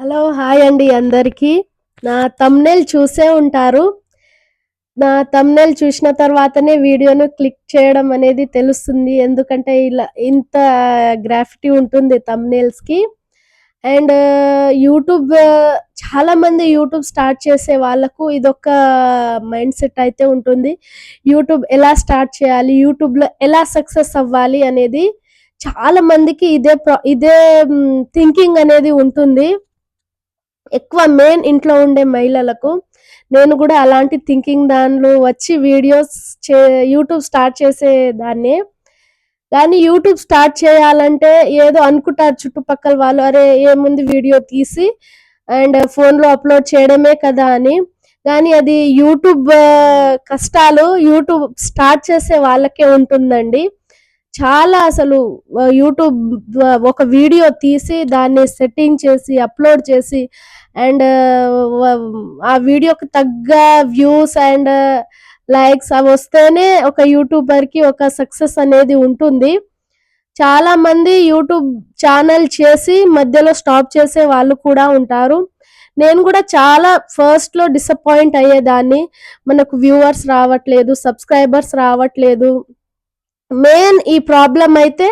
Hello hi అండి అందరికీ. నా తమ్నెల్ చూసే ఉంటారు. నా తమ్నెల్ చూసిన తర్వాతనే వీడియోను క్లిక్ చేయడం అనేది తెలుస్తుంది. ఎందుకంటే ఇలా ఇంత గ్రాఫిటీ ఉంటుంది తమ్నెల్స్కి అండ్ యూట్యూబ్ చాలామంది యూట్యూబ్ స్టార్ట్ చేసే వాళ్ళకు ఇదొక మైండ్ సెట్ అయితే ఉంటుంది. యూట్యూబ్ ఎలా స్టార్ట్ చేయాలి యూట్యూబ్లో ఎలా సక్సెస్ అవ్వాలి అనేది చాలామందికి ఇదే ప్రా- ఇదే థింకింగ్ అనేది ఉంటుంది. ఎక్కువ మెయిన్ ఇంట్లో ఉండే మహిళలకు నేను కూడా అలాంటి థింకింగ్ దానిలో వచ్చి వీడియోస్ చే యూట్యూబ్ స్టార్ట్ చేసేదాన్ని. కానీ యూట్యూబ్ స్టార్ట్ చేయాలంటే ఏదో అనుకుంటారు చుట్టుపక్కల వాళ్ళు అరే ఏముంది వీడియో తీసి అండ్ ఫోన్లో అప్లోడ్ చేయడమే కదా అని. కానీ అది యూట్యూబ్ కష్టాలు యూట్యూబ్ స్టార్ట్ చేసే వాళ్ళకే ఉంటుందండి. చాలా అసలు యూట్యూబ్ ఒక వీడియో తీసి దాన్ని సెట్టింగ్ చేసి అప్లోడ్ చేసి అండ్ ఆ వీడియోకి తగ్గ వ్యూస్ అండ్ లైక్స్ అవి వస్తేనే ఒక యూట్యూబర్కి ఒక సక్సెస్ అనేది ఉంటుంది. చాలా మంది యూట్యూబ్ ఛానల్ చేసి మధ్యలో స్టాప్ చేసే వాళ్ళు కూడా ఉంటారు. నేను కూడా చాలా ఫస్ట్లో డిసప్పాయింట్ అయ్యేదాన్ని. మనకు వ్యూవర్స్ రావట్లేదు సబ్స్క్రైబర్స్ రావట్లేదు. మెయిన్ ఈ ప్రాబ్లం అయితే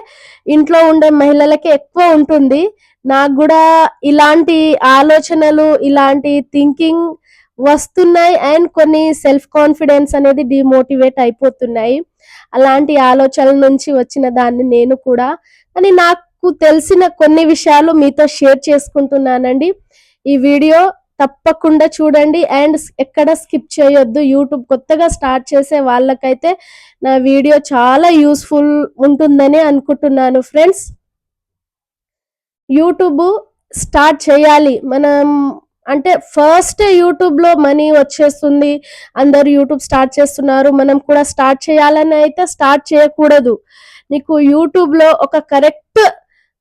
ఇంట్లో ఉండే మహిళలకి ఎక్కువ ఉంటుంది. నాకు కూడా ఇలాంటి ఆలోచనలు ఇలాంటి థింకింగ్ వస్తున్నాయి అండ్ కొన్ని సెల్ఫ్ కాన్ఫిడెన్స్ అనేది డిమోటివేట్ అయిపోతున్నాయి. అలాంటి ఆలోచనల నుంచి వచ్చిన దాన్ని నేను కూడా కానీ నాకు తెలిసిన కొన్ని విషయాలు మీతో షేర్ చేసుకుంటున్నానండి. ఈ వీడియో తప్పకుండా చూడండి అండ్ ఎక్కడ స్కిప్ చేయొద్దు. యూట్యూబ్ కొత్తగా స్టార్ట్ చేసే వాళ్ళకైతే నా వీడియో చాలా యూస్ఫుల్ ఉంటుందని అనుకుంటున్నాను ఫ్రెండ్స్. యూట్యూబ్ స్టార్ట్ చేయాలి. మనం అంటే ఫస్ట్ యూట్యూబ్లో మనీ వచ్చేస్తుంది. అందరు యూట్యూబ్ స్టార్ట్ చేస్తున్నారు. మనం కూడా స్టార్ట్ చేయాలని అయితే స్టార్ట్ చేయకూడదు. నీకు యూట్యూబ్లో ఒక కరెక్ట్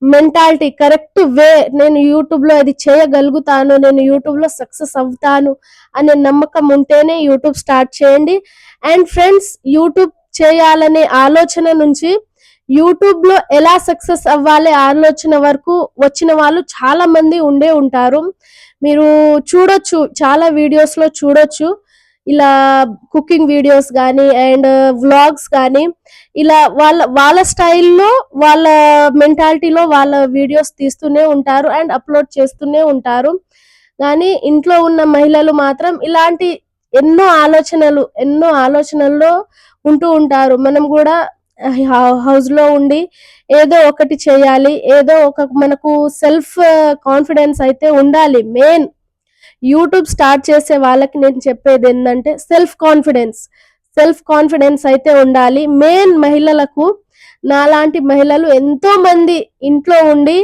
మెంటాలిటీ కరెక్ట్ వే నేను యూట్యూబ్లో అది చేయగలుగుతాను నేను యూట్యూబ్లో సక్సెస్ అవుతాను అనే నమ్మకం ఉంటేనే యూట్యూబ్ స్టార్ట్ చేయండి. అండ్ ఫ్రెండ్స్ యూట్యూబ్ చేయాలనే ఆలోచన నుంచి యూట్యూబ్లో ఎలా సక్సెస్ అవ్వాలి ఆలోచన వరకు వచ్చిన వాళ్ళు చాలా మంది ఉండే ఉంటారు. మీరు చూడొచ్చు చాలా వీడియోస్లో చూడొచ్చు. ఇలా కుకింగ్ వీడియోస్ కానీ అండ్ వ్లాగ్స్ కానీ ఇలా వాళ్ళ వాళ్ళ స్టైల్లో వాళ్ళ మెంటాలిటీలో వాళ్ళ వీడియోస్ తీస్తూనే ఉంటారు అండ్ అప్లోడ్ చేస్తూనే ఉంటారు. కానీ ఇంట్లో ఉన్న మహిళలు మాత్రం ఇలాంటి ఎన్నో ఆలోచనలు ఎన్నో ఆలోచనల్లో ఉంటూ ఉంటారు. మనం కూడా హౌస్లో ఉండి ఏదో ఒకటి చేయాలి ఏదో ఒక మనకు సెల్ఫ్ కాన్ఫిడెన్స్ అయితే ఉండాలి. మెయిన్ యూట్యూబ్ స్టార్ట్ చేసే వాళ్ళకి నేను చెప్పేది ఏంటంటే సెల్ఫ్ కాన్ఫిడెన్స్. సెల్ఫ్ కాన్ఫిడెన్స్ అయితే ఉండాలి. మెయిన్ మహిళలకు నాలాంటి మహిళలు ఎంతో మంది ఇంట్లో ఉండి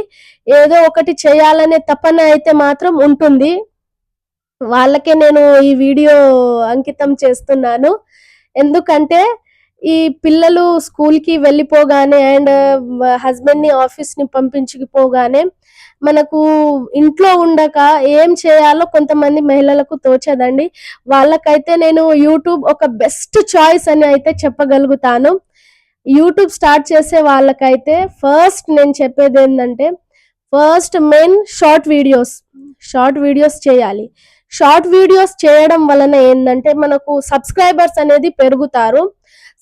ఏదో ఒకటి చేయాలనే తపన అయితే మాత్రం ఉంటుంది. వాళ్ళకే నేను ఈ వీడియో అంకితం చేస్తున్నాను. ఎందుకంటే ఈ పిల్లలు స్కూల్కి వెళ్ళిపోగానే అండ్ హస్బెండ్ని ఆఫీస్ని పంపించిపోగానే పంపించుకుపోగానే మనకు ఇంట్లో ఉండక ఏం చేయాలో కొంతమంది మహిళలకు తోచదండి. వాళ్ళకైతే నేను యూట్యూబ్ ఒక బెస్ట్ చాయిస్ అని అయితే చెప్పగలుగుతాను. యూట్యూబ్ స్టార్ట్ చేసే వాళ్ళకైతే ఫస్ట్ నేను చెప్పేది ఏంటంటే first main short videos short videos చేయాలి. షార్ట్ వీడియోస్ చేయడం వలన ఏంటంటే మనకు సబ్స్క్రైబర్స్ అనేది పెరుగుతారు.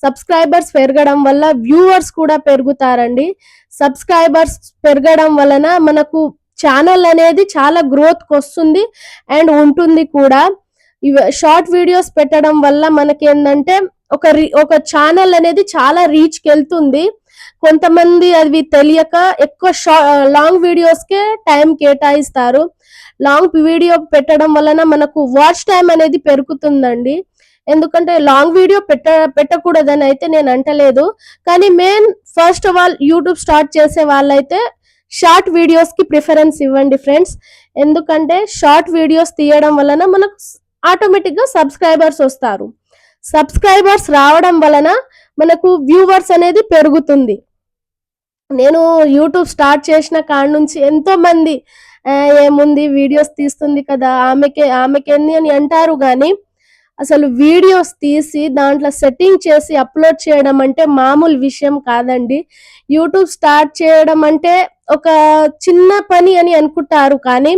సబ్స్క్రైబర్స్ పెరగడం వల్ల వ్యూవర్స్ కూడా పెరుగుతారండి. సబ్స్క్రైబర్స్ పెరగడం వలన మనకు ఛానల్ అనేది చాలా గ్రోత్ వస్తుంది అండ్ ఉంటుంది కూడా. షార్ట్ వీడియోస్ పెట్టడం వల్ల మనకి ఏంటంటే ఒక రి- ఒక ఛానల్ అనేది చాలా రీచ్కి వెళ్తుంది. కొంతమంది అవి తెలియక ఎక్కువ లాంగ్ వీడియోస్ కే టైం కేటాయిస్తారు. లాంగ్ వీడియో పెట్టడం వలన మనకు వాచ్ టైం అనేది పెరుగుతుందండి. ఎందుకంటే లాంగ్ వీడియో పెట్ట పెట్టకూడదని అయితే నేను అంటలేదు. కానీ main first of all YouTube start చేసే వాళ్ళైతే షార్ట్ వీడియోస్కి ప్రిఫరెన్స్ ఇవ్వండి ఫ్రెండ్స్ ఎందుకంటే షార్ట్ వీడియోస్ తీయడం వలన మనకు ఆటోమేటిక్గా సబ్స్క్రైబర్స్ వస్తారు. సబ్స్క్రైబర్స్ రావడం వలన మనకు వ్యూవర్స్ అనేది పెరుగుతుంది. నేను యూట్యూబ్ స్టార్ట్ చేసిన కాడ నుంచి ఎంతో మంది ఏముంది వీడియోస్ తీస్తుంది కదా ఆమెకే ఆమెకేంది అని అంటారు కానీ అసలు వీడియోస్ తీసి దాంట్లో సెట్టింగ్ చేసి అప్లోడ్ చేయడం అంటే మామూలు విషయం కాదండి. యూట్యూబ్ స్టార్ట్ చేయడం అంటే ఒక చిన్న పని అని అనుకుంటారు కానీ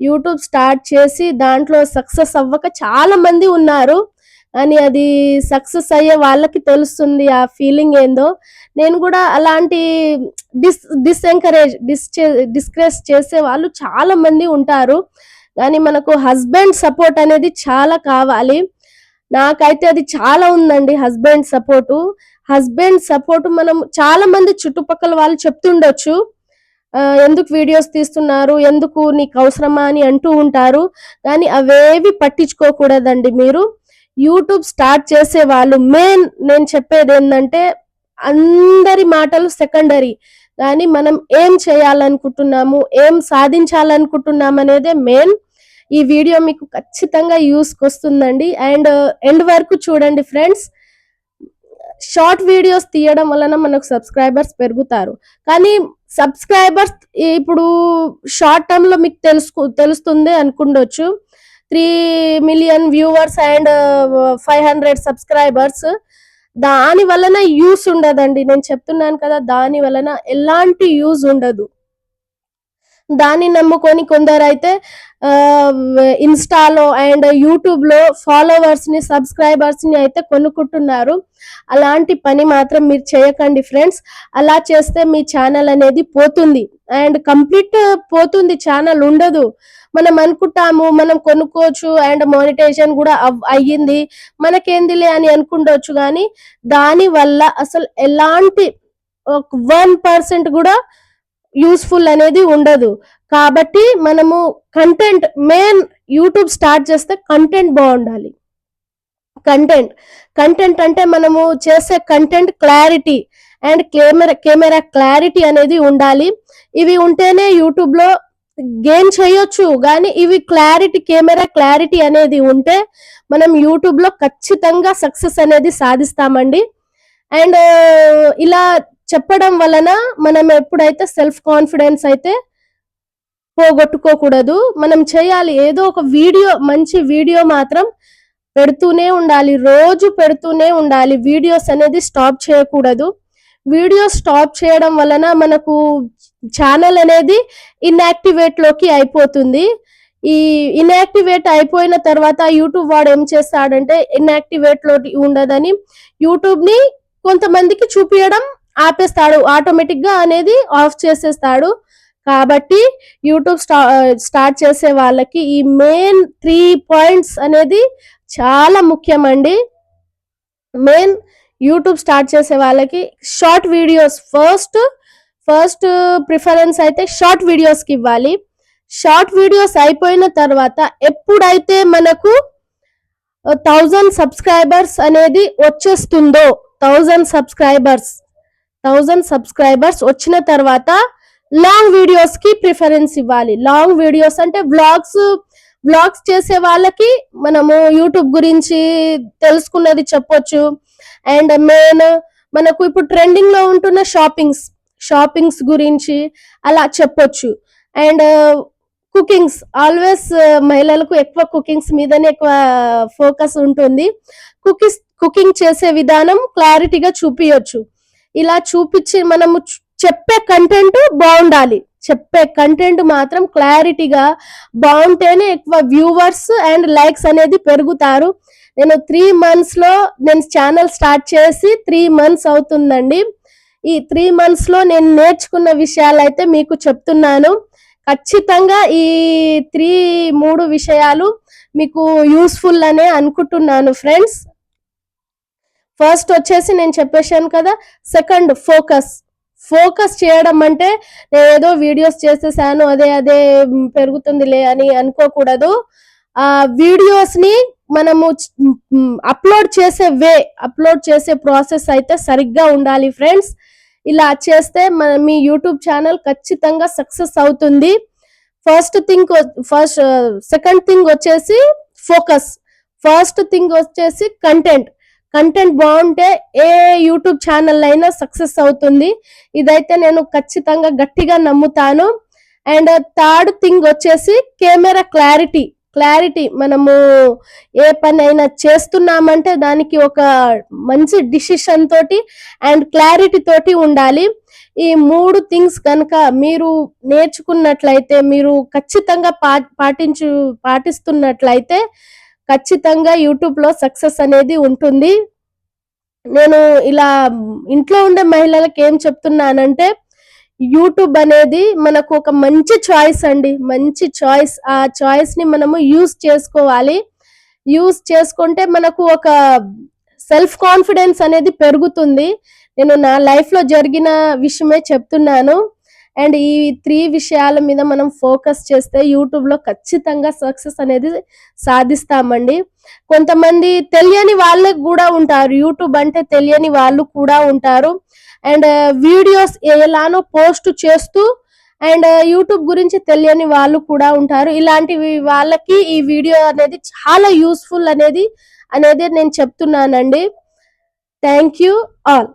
యూట్యూబ్ స్టార్ట్ చేసి దాంట్లో సక్సెస్ అవ్వక చాలా మంది ఉన్నారు. అని అది సక్సెస్ అయ్యే వాళ్ళకి తెలుస్తుంది ఆ ఫీలింగ్ ఏందో. నేను కూడా అలాంటి డిస్ డిస్ఎంకరేజ్ డిస్ డిస్కరేజ్ చేసే వాళ్ళు చాలా మంది ఉంటారు. కానీ మనకు హస్బెండ్ సపోర్ట్ అనేది చాలా కావాలి. నాకైతే అది చాలా ఉందండి హస్బెండ్ సపోర్టు. హస్బెండ్ సపోర్ట్ మనం చాలా మంది చుట్టుపక్కల వాళ్ళు చెప్తుండొచ్చు. ఎందుకు వీడియోస్ తీస్తున్నారు? ఎందుకు నీకు అవసరమా అని అంటూ ఉంటారు. కానీ అవేవి పట్టించుకోకూడదండి మీరు. యూట్యూబ్ స్టార్ట్ చేసే వాళ్ళు మెయిన్ నేను చెప్పేది ఏంటంటే అందరి మాటలు సెకండరీ. కానీ మనం ఏం చేయాలనుకుంటున్నాము ఏం సాధించాలనుకుంటున్నాం అనేదే మెయిన్. ఈ వీడియో మీకు ఖచ్చితంగా యూస్కి వస్తుందండి. అండ్ ఎండ్ వరకు చూడండి ఫ్రెండ్స్. షార్ట్ వీడియోస్ తీయడం వలన మనకు సబ్స్క్రైబర్స్ పెరుగుతారు. కానీ సబ్స్క్రైబర్స్ ఇప్పుడు షార్ట్ టర్మ్లో మీకు తెలుసు తెలుస్తుంది అనుకుండొచ్చు. Three million viewers and five hundred subscribers దాని వలన యూస్ ఉండదండి. నేను చెప్తున్నాను కదా దాని వలన ఎలాంటి యూజ్ ఉండదు. దాన్ని నమ్ముకొని కొందరైతే ఇన్స్టాలో అండ్ యూట్యూబ్లో ఫాలోవర్స్ని ని అయితే కొనుక్కుంటున్నారు. అలాంటి పని మాత్రం మీరు చేయకండి ఫ్రెండ్స్ అలా చేస్తే మీ ఛానల్ అనేది పోతుంది. అండ్ కంప్లీట్ పోతుంది ఛానల్ ఉండదు. మనం అనుకుంటాము మనం కొనుక్కోవచ్చు అండ్ మానిటైజేషన్ కూడా అవ్- అయ్యింది. మనకేందిలే అని అనుకుండొచ్చు కానీ దాని వల్ల అసలు ఎలాంటి వన్ పర్సెంట్ కూడా యూస్ఫుల్ అనేది ఉండదు. కాబట్టి మనము కంటెంట్ మెయిన్ యూట్యూబ్ స్టార్ట్ చేస్తే కంటెంట్ బాగుండాలి. కంటెంట్ కంటెంట్ అంటే మనము చేసే content clarity and camera camera clarity అనేది ఉండాలి. ఇవి ఉంటేనే యూట్యూబ్లో గేమ్ చేయొచ్చు కానీ ఇవి క్లారిటీ కెమెరా క్లారిటీ అనేది ఉంటే మనం యూట్యూబ్లో ఖచ్చితంగా సక్సెస్ అనేది సాధిస్తామండి. అండ్ uh, ఇలా చెప్పడం వలన మనం ఎప్పుడైతే సెల్ఫ్ కాన్ఫిడెన్స్ అయితే పోగొట్టుకోకూడదు మనం చేయాలి ఏదో ఒక వీడియో మంచి వీడియో మాత్రం పెడుతూనే ఉండాలి రోజు పెడుతూనే ఉండాలి. వీడియోస్ అనేది స్టాప్ చేయకూడదు. వీడియో స్టాప్ చేయడం వలన మనకు ఛానల్ అనేది ఇన్యాక్టివేట్లోకి అయిపోతుంది. ఈ ఇన్యాక్టివేట్ అయిపోయిన తర్వాత యూట్యూబ్ వాడు ఏం చేస్తాడంటే ఇన్యాక్టివేట్లో ఉండదని యూట్యూబ్ని కొంతమందికి చూపించడం ఆపేస్తాడు. ఆటోమేటిక్గా అనేది ఆఫ్ చేసేస్తాడు. కాబట్టి యూట్యూబ్ స్టా స్టార్ట్ చేసే వాళ్ళకి ఈ మెయిన్ త్రీ పాయింట్స్ అనేది చాలా ముఖ్యమండి. మెయిన్ యూట్యూబ్ స్టార్ట్ చేసే వాళ్ళకి short videos first first preference అయితే షార్ట్ వీడియోస్కి ఇవ్వాలి. షార్ట్ వీడియోస్ అయిపోయిన తర్వాత ఎప్పుడైతే మనకు థౌజండ్ సబ్స్క్రైబర్స్ అనేది వచ్చేస్తుందో థౌజండ్ సబ్స్క్రైబర్స్ థౌజండ్ సబ్స్క్రైబర్స్ వచ్చిన తర్వాత లాంగ్ వీడియోస్కి ప్రిఫరెన్స్ ఇవ్వాలి. లాంగ్ వీడియోస్ అంటే వ్లాగ్స్ బ్లాగ్స్ చేసే వాళ్ళకి మనము యూట్యూబ్ గురించి తెలుసుకున్నది చెప్పొచ్చు. అండ్ మెయిన్ మనకు ఇప్పుడు ట్రెండింగ్లో ఉంటున్న షాపింగ్స్ షాపింగ్స్ గురించి అలా చెప్పొచ్చు. అండ్ కుకింగ్స్ ఆల్వేస్ మహిళలకు ఎక్కువ కుకింగ్స్ మీదనే ఎక్కువ ఫోకస్ ఉంటుంది. కుకింగ్ కుకింగ్ చేసే విధానం క్లారిటీగా చూపించచ్చు ఇలా చూపించి మనము చెప్పే కంటెంట్ బాగుండాలి. చెప్పే కంటెంట్ మాత్రం క్లారిటీగా బాగుంటేనే ఎక్కువ వ్యూవర్స్ అండ్ లైక్స్ అనేది పెరుగుతారు. నేను త్రీ మంత్స్లో నేను ఛానల్ స్టార్ట్ చేసి త్రీ మంత్స్ అవుతుందండి. ఈ త్రీ మంత్స్లో నేను నేర్చుకున్న విషయాలు అయితే మీకు చెప్తున్నాను. ఖచ్చితంగా ఈ త్రీ మూడు విషయాలు మీకు యూస్ఫుల్ అనే అనుకుంటున్నాను ఫ్రెండ్స్ ఫస్ట్ వచ్చేసి నేను చెప్పేశాను కదా సెకండ్ ఫోకస్ ఫోకస్ చేయడం అంటే నేను ఏదో వీడియోస్ చేసేసాను అదే అదే పెరుగుతుందిలే అని అనుకోకూడదు. ఆ వీడియోస్ని మనము అప్లోడ్ చేసే వే అప్లోడ్ చేసే ప్రాసెస్ అయితే సరిగ్గా ఉండాలి ఫ్రెండ్స్. ఇలా చేస్తే మన మీ యూట్యూబ్ ఛానల్ ఖచ్చితంగా సక్సెస్ అవుతుంది. First thing first second thing వచ్చేసి ఫోకస్. ఫస్ట్ థింగ్ వచ్చేసి కంటెంట్. కంటెంట్ బాగుంటే ఏ యూట్యూబ్ ఛానల్ అయినా సక్సెస్ అవుతుంది. ఇదైతే నేను ఖచ్చితంగా గట్టిగా నమ్ముతాను. అండ్ థర్డ్ థింగ్ వచ్చేసి కెమెరా క్లారిటీ. క్లారిటీ మనము ఏ పని అయినా చేస్తున్నామంటే దానికి ఒక మంచి డిసిషన్ తోటి అండ్ క్లారిటీ తోటి ఉండాలి. ఈ మూడు థింగ్స్ కనుక మీరు నేర్చుకున్నట్లయితే మీరు ఖచ్చితంగా పా పాటించు పాటిస్తున్నట్లయితే ఖచ్చితంగా యూట్యూబ్లో సక్సెస్ అనేది ఉంటుంది. నేను ఇలా ఇంట్లో ఉండే మహిళలకు ఏం చెప్తున్నానంటే యూట్యూబ్ అనేది మనకు ఒక మంచి చాయిస్ అండి. మంచి చాయిస్ ఆ చాయిస్ని మనము యూస్ చేసుకోవాలి. యూస్ చేసుకుంటే మనకు ఒక సెల్ఫ్ కాన్ఫిడెన్స్ అనేది పెరుగుతుంది. నేను నా లైఫ్లో జరిగిన విషయమే చెప్తున్నాను. అండ్ ఈ త్రీ విషయాల మీద మనం ఫోకస్ చేస్తే యూట్యూబ్లో ఖచ్చితంగా సక్సెస్ అనేది సాధిస్తామండి. కొంతమంది తెలియని వాళ్ళకి కూడా ఉంటారు. యూట్యూబ్ అంటే తెలియని వాళ్ళు కూడా ఉంటారు. అండ్ వీడియోస్ ఎలానో పోస్ట్ చేస్తూ అండ్ యూట్యూబ్ గురించి తెలియని వాళ్ళు కూడా ఉంటారు. ఇలాంటి వాళ్ళకి ఈ వీడియో అనేది చాలా యూస్ఫుల్ అనేది అనేది నేను చెప్తున్నానండి. Thank you all.